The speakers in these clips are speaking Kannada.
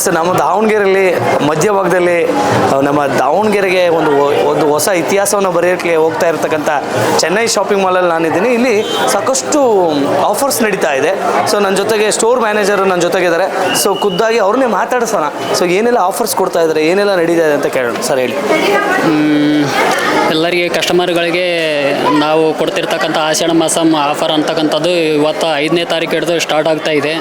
ಎಸ್ ನಮ್ಮ ದಾವಣಗೆರೆಯಲ್ಲಿ ಮಧ್ಯಭಾಗದಲ್ಲಿ ನಮ್ಮ ದಾವಣಗೆರೆಗೆ ಒಂದು ಒಂದು ಹೊಸ ಇತಿಹಾಸವನ್ನು ಬರೆಯೋಕ್ಕೆ ಹೋಗ್ತಾ ಇರ್ತಕ್ಕಂಥ ಚೆನ್ನೈ ಶಾಪಿಂಗ್ ಮಾಲಲ್ಲಿ ನಾನಿದ್ದೀನಿ. ಇಲ್ಲಿ ಸಾಕಷ್ಟು ಆಫರ್ಸ್ ನಡೀತಾ ಇದೆ. ಸೊ ನನ್ನ ಜೊತೆಗೆ ಸ್ಟೋರ್ ಮ್ಯಾನೇಜರು ನನ್ನ ಜೊತೆಗಿದ್ದಾರೆ ಸೊ ಖುದ್ದಾಗಿ ಅವ್ರನ್ನೇ ಮಾತಾಡಿಸೋಣ. ಸೊ ಏನೆಲ್ಲ ಆಫರ್ಸ್ ಕೊಡ್ತಾ ಇದ್ದಾರೆ, ಏನೆಲ್ಲ ನಡೀತಾ ಇದೆ ಅಂತ ಕೇಳೋಣ. ಸರ್ ಹೇಳಿ. ಎಲ್ಲರಿಗೆ ಕಸ್ಟಮರ್ಗಳಿಗೆ ನಾವು ಕೊಡ್ತಿರ್ತಕ್ಕಂಥ ಆಷಾಢ ಮಾಸಮ್ ಆಫರ್ ಅಂತಕ್ಕಂಥದ್ದು ಇವತ್ತು ಐದನೇ ತಾರೀಕು ಹಿಡಿದು ಸ್ಟಾರ್ಟ್ ಆಗ್ತಾ ಇದೆ.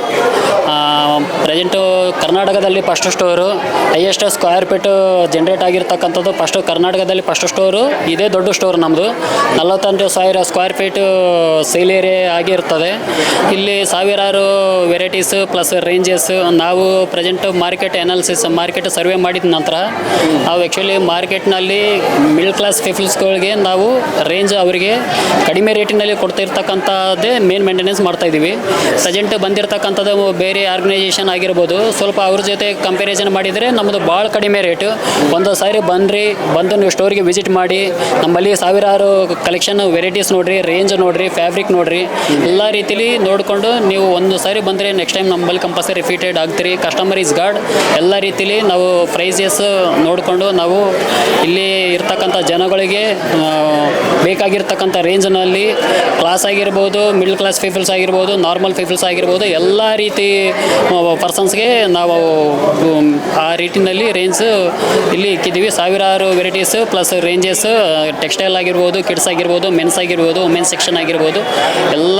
ಪ್ರೆಸೆಂಟು ಕರ್ನಾಟಕದಲ್ಲಿ first store highest square feet generate ಆಗಿರ್ತಕ್ಕಂಥದ್ದು ಫಸ್ಟು ಕರ್ನಾಟಕದಲ್ಲಿ ಫಸ್ಟ್ ಸ್ಟೋರು ಇದೇ ದೊಡ್ಡ ಸ್ಟೋರ್ ನಮ್ಮದು ನಲವತ್ತೆಂಟು ಸಾವಿರ ಸ್ಕ್ವೇರ್ ಫೀಟು ಸೇಲ್ ಏರಿಯಾ ಆಗಿರ್ತದೆ. ಇಲ್ಲಿ ಸಾವಿರಾರು ವೆರೈಟೀಸ್ ಪ್ಲಸ್ ರೇಂಜಸ್ ನಾವು present market analysis market survey ಮಾಡಿದ ನಂತರ, ನಾವು ಆ್ಯಕ್ಚುಲಿ ಮಾರ್ಕೆಟ್ನಲ್ಲಿ ಮಿಡ್ಲ್ ಕ್ಲಾಸ್ ಪೀಪಲ್ಸ್ಗಳಿಗೆ ನಾವು ರೇಂಜ್ ಅವರಿಗೆ ಕಡಿಮೆ ರೇಟಿನಲ್ಲಿ ಕೊಡ್ತಿರ್ತಕ್ಕಂಥದ್ದೇ ಮೇನ್ ಮೇಂಟೆನೆನ್ಸ್ ಮಾಡ್ತಾಯಿದ್ದೀವಿ ಪ್ರೆಸೆಂಟ್ ಬಂದಿರತಕ್ಕಂಥದ್ದು ಬೇರೆ ಆರ್ಗನೈಸೇಷನ್ ಆಗಿರ್ಬೋದು. ಸ್ವಲ್ಪ ಅವ್ರ ಜೊತೆ ಕಂಪ್ಯಾರಿಸನ್ ಮಾಡಿದರೆ ನಮ್ಮದು ಭಾಳ ಕಡಿಮೆ ರೇಟು ಒಂದು ಸಾರಿ ಬನ್ನಿರಿ ಬಂದು ನೀವು ಸ್ಟೋರಿಗೆ ವಿಸಿಟ್ ಮಾಡಿ, ನಮ್ಮಲ್ಲಿ ಸಾವಿರಾರು ಕಲೆಕ್ಷನ್ ವೆರೈಟೀಸ್ ನೋಡ್ರಿ ರೇಂಜ್ ನೋಡ್ರಿ ಫ್ಯಾಬ್ರಿಕ್ ನೋಡ್ರಿ, ಎಲ್ಲ ರೀತಿಲಿ ನೋಡಿಕೊಂಡು ನೀವು ಒಂದು ಸಾರಿ ಬಂದರೆ ನೆಕ್ಸ್ಟ್ ಟೈಮ್ ನಮ್ಮಲ್ಲಿ ಕಂಪಲ್ಸರಿ ರಿಪೀಟೆಡ್ ಆಗ್ತೀರಿ ಕಸ್ಟಮರ್ ಇಸ್ ಗಾಡ್ ಎಲ್ಲ ರೀತಿಲಿ ನಾವು ಪ್ರೈಸಸ್ ನೋಡಿಕೊಂಡು ನಾವು ಇಲ್ಲಿ ಇರ್ತಕ್ಕಂಥ ಜನಗಳಿಗೆ ಬೇಕಾಗಿರ್ತಕ್ಕಂಥ ರೇಂಜ್ನಲ್ಲಿ ಕ್ಲಾಸ್ ಆಗಿರ್ಬೋದು ಮಿಡ್ಲ್ ಕ್ಲಾಸ್ ಪೀಪಲ್ಸ್ ಆಗಿರ್ಬೋದು ನಾರ್ಮಲ್ ಪೀಪಲ್ಸ್ ಆಗಿರ್ಬೋದು, ಎಲ್ಲ ರೀತಿ ಪರ್ಸನ್ಸ್ಗೆ ನಾವು ಆ ರೇಟಿನಲ್ಲಿ ರೇಂಜ್ ಇಲ್ಲಿ ಇಕ್ಕಿದ್ದೀವಿ. ಸಾವಿರಾರು ವೆರೈಟೀಸ್ ಪ್ಲಸ್ ರೇಂಜಸ್ ಟೆಕ್ಸ್ಟೈಲ್ ಆಗಿರ್ಬೋದು ಕಿಡ್ಸ್ ಆಗಿರ್ಬೋದು ಮೆನ್ಸ್ ಆಗಿರ್ಬೋದು ವುಮೆನ್ಸ್ ಸೆಕ್ಷನ್ ಆಗಿರ್ಬೋದು, ಎಲ್ಲ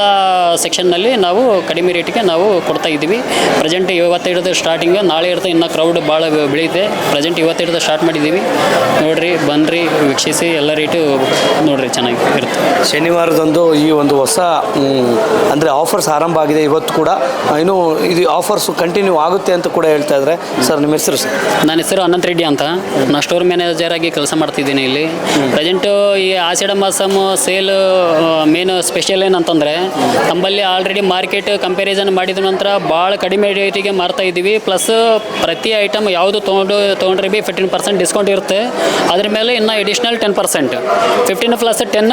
ಸೆಕ್ಷನ್ನಲ್ಲಿ ನಾವು ಕಡಿಮೆ ರೇಟಿಗೆ ನಾವು ಕೊಡ್ತಾ ಇದ್ದೀವಿ. ಪ್ರೆಸೆಂಟ್ ಇವತ್ತು ಹಿಡಿದು ಸ್ಟಾರ್ಟಿಂಗ್ ನಾಳೆ ಇರ್ತಾ ಇನ್ನೂ ಕ್ರೌಡ್ ಭಾಳ ಬೆಳೀತೆ. ಪ್ರೆಸೆಂಟ್ ಇವತ್ತು ಹಿಡಿದು ಸ್ಟಾರ್ಟ್ ಮಾಡಿದ್ದೀವಿ. ನೋಡಿರಿ ಬನ್ನಿರಿ ವೀಕ್ಷಿಸಿ, ಎಲ್ಲ ರೇಟು ನೋಡಿರಿ, ಚೆನ್ನಾಗಿ ಇರುತ್ತೆ. ಶನಿವಾರದಂದು ಈ ಒಂದು ಹೊಸ ಅಂದರೆ ಅಂದ್ರೆ ಆಫರ್ಸ್ ಆರಂಭ ಆಗಿದೆ ಇವತ್ತು ಕೂಡ. ಇನ್ನು ಇದು ಆಫರ್ಸ್ ಕಂಟಿನ್ಯೂ ಆಗುತ್ತೆ ಅಂತ ಕೂಡ ಹೇಳ್ತಾ ಇದ್ದಾರೆ ಸರ್ ನಿಮ್ಮ ಹೆಸರು ಸರ್ ನನ್ನ ಹೆಸರು ಅನಂತ್ ರೆಡ್ಡಿ ಅಂತ. ನಾನು ಸ್ಟೋರ್ ಮ್ಯಾನೇಜರ್ ಆಗಿ ಕೆಲಸ ಮಾಡ್ತಿದ್ದೀನಿ ಇಲ್ಲಿ. ಪ್ರೆಸೆಂಟು ಈ ಆಷಾಢ ಮಾಸಮ್ ಸೇಲ್ ಮೇನ್ ಸ್ಪೆಷಲ್ ಏನಂತಂದರೆ ನಮ್ಮಲ್ಲಿ ಆಲ್ರೆಡಿ ಮಾರ್ಕೆಟ್ ಕಂಪ್ಯಾರಿಸನ್ ಮಾಡಿದ ನಂತರ ಭಾಳ ಕಡಿಮೆ ರೇಟಿಗೆ ಮಾರ್ತಾ ಇದ್ದೀವಿ. ಪ್ಲಸ್ ಪ್ರತಿ ಐಟಮ್ ಯಾವುದು ತೊಗೊಂಡು ತೊಗೊಂಡ್ರೆ ಬಿ ಫಿಫ್ಟೀನ್ ಪರ್ಸೆಂಟ್ ಡಿಸ್ಕೌಂಟ್ ಇರುತ್ತೆ. ಅದ್ರ ಮೇಲೆ ಇನ್ನು additional ten percent fifteen plus ten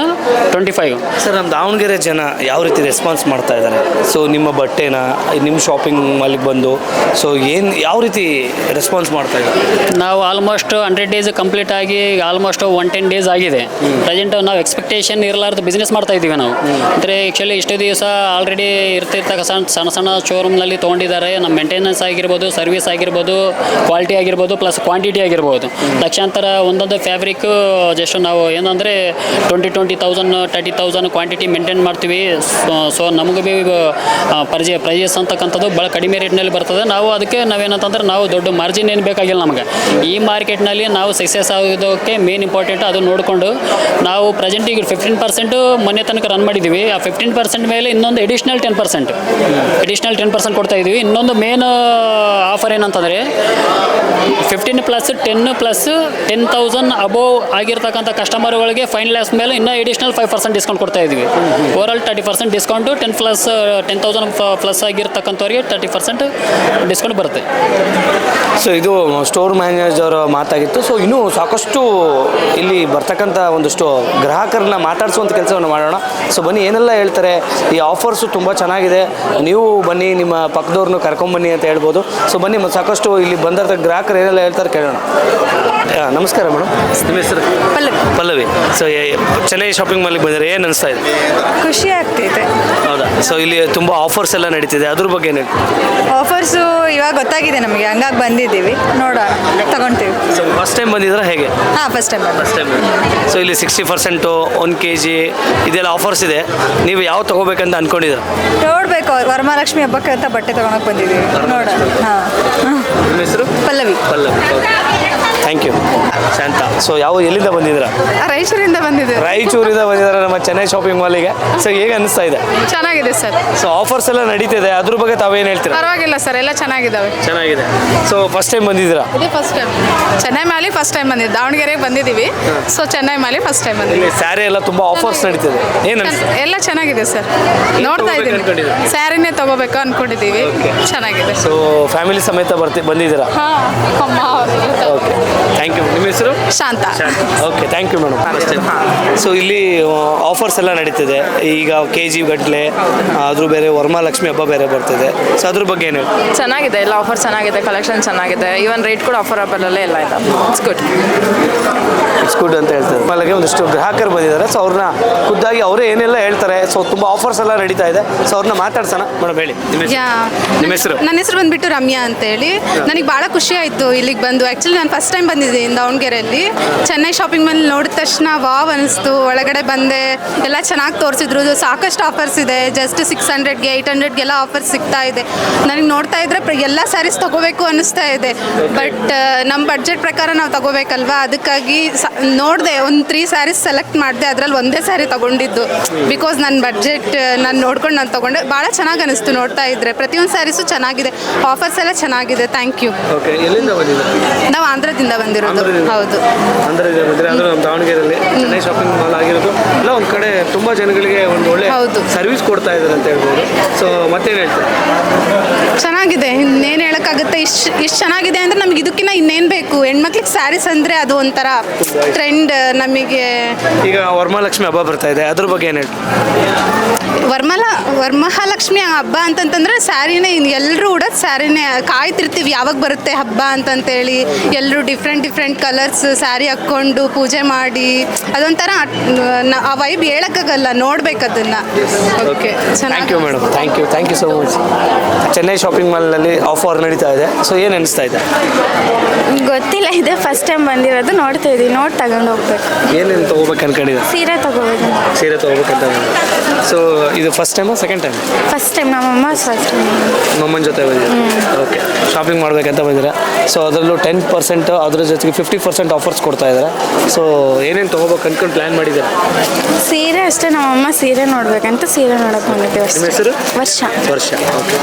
twenty five sir ನಮ್ಮ ದಾವಣಗೆರೆ ಜನ ಯಾವ ರೀತಿ ರೆಸ್ಪಾನ್ಸ್ ಮಾಡ್ತಾ ಇದ್ದಾರೆ? ಸೊ ನಿಮ್ಮ ಬಟ್ಟೆನ ನಿಮ್ಮ ಶಾಪಿಂಗ್ ಮಾಲಿಗೆ ಬಂದು ಸೊ ಏನು ಯಾವ ರೀತಿ ರೆಸ್ಪಾನ್ಸ್ ಮಾಡ್ತಾ ಇದ್ದಾರೆ? ನಾವು ಆಲ್ಮೋಸ್ಟ್ ಹಂಡ್ರೆಡ್ ಡೇಸ್ ಕಂಪ್ಲೀಟ್ ಆಗಿ ಆಲ್ಮೋಸ್ಟ್ ಒನ್ ಟೆನ್ ಡೇಸ್ ಆಗಿದೆ. ಪ್ರೆಸೆಂಟ್ ನಾವು ಎಕ್ಸ್ಪೆಕ್ಟೇಷನ್ ಇರಲಾರ್ದು ಬಿಸ್ನೆಸ್ ಮಾಡ್ತಾ ಇದ್ದೀವಿ ನಾವು. ಅಂದರೆ ಆ್ಯಕ್ಚುಲಿ ಇಷ್ಟು ದಿವಸ ಆಲ್ರೆಡಿ ಇರ್ತಿರ್ತಕ್ಕ ಸಣ್ಣ ಸಣ್ಣ ಸಣ್ಣ ಶೋರೂಮ್ನಲ್ಲಿ ತೊಗೊಂಡಿದ್ದಾರೆ. ನಮ್ಮ ಮೇಂಟೆನೆನ್ಸ್ ಆಗಿರ್ಬೋದು ಸರ್ವಿಸ್ ಆಗಿರ್ಬೋದು ಕ್ವಾಲಿಟಿ ಆಗಿರ್ಬೋದು ಪ್ಲಸ್ ಕ್ವಾಂಟಿಟಿ ಆಗಿರ್ಬೋದು. ಲಕ್ಷಾಂತರ ಒಂದೊಂದು ಫ್ಯಾಬ್ರಿಕ್ ಜಸ್ಟ್ ನಾವು ಏನಂದರೆ twenty twenty thousand thirty thousand quantity maintain ಮಾಡ್ತೀವಿ. ಸೊ ನಮಗೂ ಭೀ ಪರ್ಜೆ ಪ್ರೈಸಸ್ ಅಂತಕ್ಕಂಥದ್ದು ಭಾಳ ಕಡಿಮೆ ರೇಟ್ನಲ್ಲಿ ಬರ್ತದೆ. ನಾವು ಅದಕ್ಕೆ ನಾವೇನಂತಂದ್ರೆ ನಾವು ದೊಡ್ಡ ಮಾರ್ಜಿನ್ ಏನು ಬೇಕಾಗಿಲ್ಲ ನಮಗೆ. ಈ ಮಾರ್ಕೆಟ್ನಲ್ಲಿ ನಾವು ಸಕ್ಸಸ್ ಆಗೋದಕ್ಕೆ ಮೇನ್ ಇಂಪಾರ್ಟೆಂಟ್ ಅದು ನೋಡಿಕೊಂಡು ನಾವು ಪ್ರೆಸೆಂಟ್ ಈಗ ಫಿಫ್ಟೀನ್ ಪರ್ಸೆಂಟು ಮೊನ್ನೆ ತನಕ ರನ್ ಮಾಡಿದ್ದೀವಿ. ಆ ಫಿಫ್ಟೀನ್ ಪರ್ಸೆಂಟ್ ಮೇಲೆ ಇನ್ನೊಂದು additional ten percent additional ten percent ಕೊಡ್ತಾ ಇದ್ದೀವಿ. ಇನ್ನೊಂದು ಮೇನ್ ಆಫರ್ ಏನಂತಂದರೆ fifteen plus ten plus ten thousand above ಆಗಿರ್ತಕ್ಕಂಥ ಕಸ್ಟಮರ್ಗಳಿಗೆ ಫೈನ್ ಲ್ಯಾಕ್ಸ್ ಮೇಲೆ ಇನ್ನೂ ಎಡಿಷ್ನಲ್ ಫೈವ್ ಪರ್ಸೆಂಟ್ ಡಿಸ್ಕೌಂಟ್ ಕೊಡ್ತಾ ಇದ್ದೀವಿ. Overall thirty percent discount ten plus ten thousand plus ಆಗಿರ್ತಕ್ಕಂಥವ್ರಿಗೆ thirty percent discount ಬರುತ್ತೆ. ಸೊ ಇದು ಸ್ಟೋರ್ ಮ್ಯಾನೇಜರ್ ಮಾತಾಗಿತ್ತು. ಸೊ ಇನ್ನೂ ಸಾಕಷ್ಟು ಇಲ್ಲಿ ಬರ್ತಕ್ಕಂಥ ಒಂದು ಸ್ಟೋ ಗ್ರಾಹಕರನ್ನ ಮಾತಾಡಿಸುವಂಥ ಕೆಲಸವನ್ನು ಮಾಡೋಣ. ಸೊ ಬನ್ನಿ ಏನೆಲ್ಲ ಹೇಳ್ತಾರೆ? ಈ ಆಫರ್ಸು ತುಂಬ ಚೆನ್ನಾಗಿದೆ. ನೀವು ಬನ್ನಿ ನಿಮ್ಮ ಪಕ್ಕದವ್ರನ್ನ ಕರ್ಕೊಂಬನ್ನಿ ಅಂತ ಹೇಳ್ಬೋದು. ಸೊ ಬನ್ನಿ ಮತ್ತು ಸಾಕಷ್ಟು ಇಲ್ಲಿ ಬಂದಿರ್ತ ಗ್ರಾಹಕರು ಏನೆಲ್ಲ ಹೇಳ್ತಾರೆ ಕೇಳೋಣ. ನಮಸ್ಕಾರ ಮೇಡಮ್. ನಿಮ್ಮ ಹೆಸರು? ಪಲ್ಲವಿ. ಪಲ್ಲವಿ. ಸೊ ಚೆನ್ನೈ ಶಾಪಿಂಗ್ ಮಾಲಿಗೆ ಬಂದಿದ್ದಾರೆ? ಏನು ಅನಿಸ್ತಾ ಇದೆ? ಖುಷಿ ಆಗ್ತೈತೆ ಹೌದಾ? ಸೊ ಇಲ್ಲಿ ತುಂಬ ಆಫರ್ಸ್ ಎಲ್ಲ ನಡೀತಿದೆ. ಅದ್ರ ಬಗ್ಗೆ ಏನು ಆಫರ್ಸು ಇವಾಗ ಗೊತ್ತಾಗಿದೆ ನಮಗೆ. ಹಂಗಾಗಿ ಬಂದಿದ್ದೀವಿ. ನೋಡೋಣ. ತಗೊಂತೀವಿ. ಸೊ ಫಸ್ಟ್ ಟೈಮ್ ಬಂದಿದ್ರೆ ಹೇಗೆ? ಹಾಂ first time first time so ಇಲ್ಲಿ sixty percent one K G ಇದೆಲ್ಲ ಆಫರ್ಸ್ ಇದೆ. ನೀವು ಯಾವ ತಗೋಬೇಕಂತ ಅನ್ಕೊಂಡಿದ್ರು ನೋಡಬೇಕು. ವರಮಹಾಲಕ್ಷ್ಮಿ ಹಬ್ಬಕ್ಕೆ ಅಂತ ಬಟ್ಟೆ ತೊಗೊಳಕ್ಕೆ ಬಂದಿದ್ದೀವಿ. ನೋಡೋಣ. ಹಾಂ. ನಿಮ್ಮ ಹೆಸರು? Pallavi. Pallavi. Thank you Shantha. So ಯಾವ ಎಲ್ಲಿಂದ ಬಂದಿದ್ದೀರಾ? ರಾಯಚೂರಿಂದ ಬಂದಿದೆ ರಾಯಚೂರಿಂದ ಬಂದಿದ್ದಾರೆ? ನಮ್ಮ ಚೆನ್ನೈ ಶಾಪಿಂಗ್ ಮಾಲಿಗೆ ಸೊ ಹೇಗೆ ಅನಿಸ್ತಾ ಇದೆ? ಚೆನ್ನಾಗಿದೆ ಸರ್. ಸೊ ಆಫರ್ಸ್ ಎಲ್ಲ ನಡೀತಿದೆ. ಅದ್ರ ಬಗ್ಗೆ ತಾವೇನು ಹೇಳ್ತೀರಾ? ಪರವಾಗಿಲ್ಲ ಸರ್ ಎಲ್ಲ ಚೆನ್ನಾಗಿದ್ದಾವೆ. ಚೆನ್ನಾಗಿದೆ. ಸೊ ಫಸ್ಟ್ ಟೈಮ್ ಬಂದಿದ್ದೀರಾ? ಇದೇ ಫಸ್ಟ್ ಟೈಮ್ ಚೆನ್ನೈ ಮಾಲಿ ಫಸ್ಟ್ ಟೈಮ್ ಬಂದಿದ್ದು. ದಾವಣಗೆರೆಗೆ ಬಂದಿದ್ದೀವಿ. ಸೊ ಚೆನ್ನೈ ಮಾಲಿ ಫಸ್ಟ್ ಟೈಮ್ ಬಂದಿದ್ದೀವಿ ಇಲ್ಲಿ ಸ್ಯಾರಿ ಎಲ್ಲ ತುಂಬ ಆಫರ್ಸ್ ನಡೀತಿದೆ. ಏನು ಅನಿಸ್ತಾ ಎಲ್ಲ ಚೆನ್ನಾಗಿದೆ ಸರ್. ನೋಡ್ತಾ ತಗೋಬೇಕು ಇದ್ದೀನಿ. ಅನ್ಕೊಂಡಿದ್ದೀರಾ? ಸ್ಯಾರಿನೇ ತಗೋಬೇಕು ಅನ್ಕೊಂಡಿದ್ದೀವಿ. ಚೆನ್ನಾಗಿದೆ ಸೊ ಫ್ಯಾಮಿಲಿ ಸಮೇತ ಬರ್ತಿ ಬಂದಿದ್ದೀರಾ? ಹಾಂ ಅಮ್ಮ ಓಕೆ ಓಕೆ ಥ್ಯಾಂಕ್ ಯು ನಿಮ್ಮ ಹೆಸರು? Shantha. Okay thank you madam so ಇಲ್ಲಿ ಆಫರ್ಸ್ ಎಲ್ಲ ನಡೀತಿದೆ. ಈಗ ಕೆ ಜಿ ಗಟ್ಟಲೆ ಅದ್ರ ಬೇರೆ ವರಮಹಾಲಕ್ಷ್ಮಿ ಹಬ್ಬ ಬೇರೆ ಬರ್ತಿದೆ. ಸೊ ಅದ್ರ ಬಗ್ಗೆ ಏನು ಚೆನ್ನಾಗಿದೆ ಎಲ್ಲ ಆಫರ್ ಚೆನ್ನಾಗಿದೆ ಕಲೆಕ್ಷನ್ ಚೆನ್ನಾಗಿದೆ. ಈವನ್ ರೇಟ್ ಕೂಡ ಆಫರಬಲ್ ಅಲ್ಲೇ ಎಲ್ಲ ಇದೆ. ಇಟ್ಸ್ ಗುಡ್ ಇಟ್ಸ್ ಗುಡ್ ಅಂತ ಹೇಳ್ತಾರೆ. ಆಮೇಲೆ ಒಂದಿಷ್ಟು ಗ್ರಾಹಕರು ಬಂದಿದ್ದಾರೆ. ಸೊ ಅವ್ರನ್ನ ಖುದ್ದಾಗಿ ಅವರೇ ಏನೆಲ್ಲ ಹೇಳ್ತಾರೆ. ಸೊ ತುಂಬ ಆಫರ್ಸ್ ಎಲ್ಲ ನಡೀತಾ ಇದೆ. ಸೊ ಅವ್ರನ್ನ ಮಾತಾಡ್ಸೋಣ. ಮೇಡಮ್ ಹೇಳಿ. ನಿಮ್ಮ ಹೆಸರು? ಯಾ ನಿಮ್ಮ ಹೆಸರು? ನನ್ನ ಹೆಸರು ಬಂದ್ಬಿಟ್ಟು ರಮ್ಯಾ ಅಂತ ಹೇಳಿ ನನಗೆ ಭಾಳ ಖುಷಿ ಆಯಿತು ಇಲ್ಲಿಗೆ ಬಂದು. ಆ್ಯಕ್ಚುಲಿ ನಾನು ಫಸ್ಟ್ ಟೈಮ್ ಬಂದಿದ್ದೀನಿ ದಾವಣಗೆರೆಯಲ್ಲಿ ಚೆನ್ನೈ ಶಾಪಿಂಗ್ ಮಾಲ್ ನೋಡಿದ ತಕ್ಷಣ ವಾವ್ ಅನಿಸ್ತು. ಒಳಗಡೆ ಬಂದೆ. ಎಲ್ಲ ಚೆನ್ನಾಗಿ ತೋರಿಸಿದ್ರು ಸಾಕಷ್ಟು ಆಫರ್ಸ್ ಇದೆ. ಜಸ್ಟ್ ಸಿಕ್ಸ್ ಹಂಡ್ರೆಡ್ಗೆ ಏಯ್ಟ್ ಹಂಡ್ರೆಡ್ಗೆಲ್ಲ ಆಫರ್ಸ್ ಸಿಗ್ತಾ ಇದೆ. ನನಗೆ ನೋಡ್ತಾ ಇದ್ರೆ ಎಲ್ಲ ಸ್ಯಾರೀಸ್ ತಗೋಬೇಕು ಅನ್ನಿಸ್ತಾ ಇದೆ. ಬಟ್ ನಮ್ಮ ಬಡ್ಜೆಟ್ ಪ್ರಕಾರ ನಾವು ತಗೋಬೇಕಲ್ವಾ? ಅದಕ್ಕಾಗಿ ನೋಡಿದೆ ಒಂದು ತ್ರೀ ಸ್ಯಾರೀಸ್ ಸೆಲೆಕ್ಟ್ ಮಾಡಿದೆ ಅದರಲ್ಲಿ ಒಂದೇ ಸ್ಯಾರಿ ತಗೊಂಡಿದ್ದು. ಬಿಕಾಸ್ ನನ್ನ ಬಡ್ಜೆಟ್ ನಾನು ನೋಡ್ಕೊಂಡು ನಾನು ತೊಗೊಂಡೆ. ಭಾಳ ಚೆನ್ನಾಗಿ ಅನಿಸ್ತು ನೋಡ್ತಾ ಇದ್ರೆ. ಪ್ರತಿಯೊಂದು ಸ್ಯಾರೀಸು ಚೆನ್ನಾಗಿದೆ. ಆಫರ್ಸ್ ಎಲ್ಲ ಚೆನ್ನಾಗಿದೆ. ಥ್ಯಾಂಕ್ ಯು ನಾವು ಆಂಧ್ರದಿಂದ ಬಂದಿರೋದು. ಹೌದು. ಆಂಧ್ರದಿಂದ ಬಂದರೆ ನಮ್ಮ ದಾವಣಗೆರೆಯಲ್ಲಿ ಶಾಪಿಂಗ್ ಮಾಲ್ ಆಗಿರೋದು. ಎಲ್ಲ ಒಂದು ಕಡೆ ತುಂಬ ಜನಗಳಿಗೆ ಒಂದು ಒಳ್ಳೆ. ಸರ್ವಿಸ್ ಕೊಡ್ತಾ ಇದ್ದಾರೆ ಅಂತ ಹೇಳ್ಬೋದು ಸೊ ಮತ್ತೇನು ಹೇಳ್ತಾರೆ ಚೆನ್ನಾಗಿದೆ. ಇನ್ನೇನು ಹೇಳೋಕ್ಕಾಗುತ್ತೆ? ಇಷ್ಟು ಇಷ್ಟು ಚೆನ್ನಾಗಿದೆ ಅಂದರೆ ನಮ್ಗೆ ಇದಕ್ಕಿಂತ ಇನ್ನೇನು ಬೇಕು? ಹೆಣ್ಮಕ್ಳಿಗೆ ಸ್ಯಾರೀಸ್ ಅಂದರೆ ಅದು ಒಂಥರ ಟ್ರೆಂಡ್ ನಮಗೆ. ಈಗ ವರಮಹಾಲಕ್ಷ್ಮಿ ಹಬ್ಬ ಬರ್ತಾ ಇದೆ. ಅದ್ರ ಬಗ್ಗೆ ಏನು ವರ್ಮಲ ವರಮಹಾಲಕ್ಷ್ಮಿ ಹಬ್ಬ ಅಂತಂತಂದ್ರೆ ಸ್ಯಾರಿನೇ ಎಲ್ಲರೂ ಉಡೋದು ಸ್ಯಾರಿನೇ ಕಾಯ್ತಿರ್ತೀವಿ. ಯಾವಾಗ ಬರುತ್ತೆ ಹಬ್ಬ ಅಂತಂತೇಳಿ. ಎಲ್ಲರೂ ಡಿಫ್ರೆಂಟ್ ಡಿಫ್ರೆಂಟ್ ಕಲರ್ಸ್ ಸ್ಯಾರಿ ಹಾಕ್ಕೊಂಡು ಪೂಜೆ ಮಾಡಿ. ಅದೊಂಥರ ಆ ವೈಬ್ ಹೇಳೋಕ್ಕಾಗಲ್ಲ. ನೋಡ್ಬೇಕು ಅದನ್ನು. ಓಕೆ ಥ್ಯಾಂಕ್ ಯು ಚೆನ್ನಾಗಿ madam thank you thank you so much Chennai shopping ಮಾಲ್ನಲ್ಲಿ offer ನಡೀತಾ ಇದೆ. ಸೊ ಏನು ಅನಿಸ್ತಾ ಇದೆ? ಗೊತ್ತಿಲ್ಲ ಇದೆ ಫಸ್ಟ್ ಟೈಮ್ ಬಂದಿರೋದು ನೋಡ್ತಾ ಇದೀವಿ ನೋಡಿ ತಗೊಂಡು ಹೋಗ್ಬೇಕು. ಏನೇನು ತಗೋಬೇಕು ಅನ್ಕೊಂಡಿದೆ ಸೀರೆ ತಗೋಬೇಕು. ಸೀರೆ ತೊಗೋಬೇಕಂತ ಸೊ ಇದು ಫಸ್ಟ್ ಟೈಮಾ ಸೆಕೆಂಡ್ ಟೈಮ್ ಫಸ್ಟ್ ಟೈಮ್ ನಮ್ಮಮ್ಮ ಫಸ್ಟ್ ಟೈಮ್ ನಮ್ಮನ ಜೊತೆ ಬಂದಿದೆ ಓಕೆ ಶಾಪಿಂಗ್ ಮಾಡಬೇಕಂತ ಬಂದಿರ ಸೊ ಅದರಲ್ಲೂ ಟೆನ್ ಪರ್ಸೆಂಟ್ ಅದ್ರ ಜೊತೆಗೆ ಫಿಫ್ಟಿ ಪರ್ಸೆಂಟ್ ಆಫರ್ಸ್ ಕೊಡ್ತಾ ಇದ್ದಾರೆ. ಸೊ ಏನೇನು ತೊಗೋಬೇಕು ಅನ್ಕೊಂಡು ಪ್ಲ್ಯಾನ್ ಮಾಡಿದ್ದಾರೆ? ಸೀರೆ ಅಷ್ಟೇ ನಮ್ಮಮ್ಮ ಸೀರೆ ನೋಡ್ಬೇಕಂತ ಸೀರೆ ನೋಡಕ್ ಬಂದಿದ್ದೀವಿ ಹೆಸರು? ವರ್ಷ. ವರ್ಷ ಓಕೆ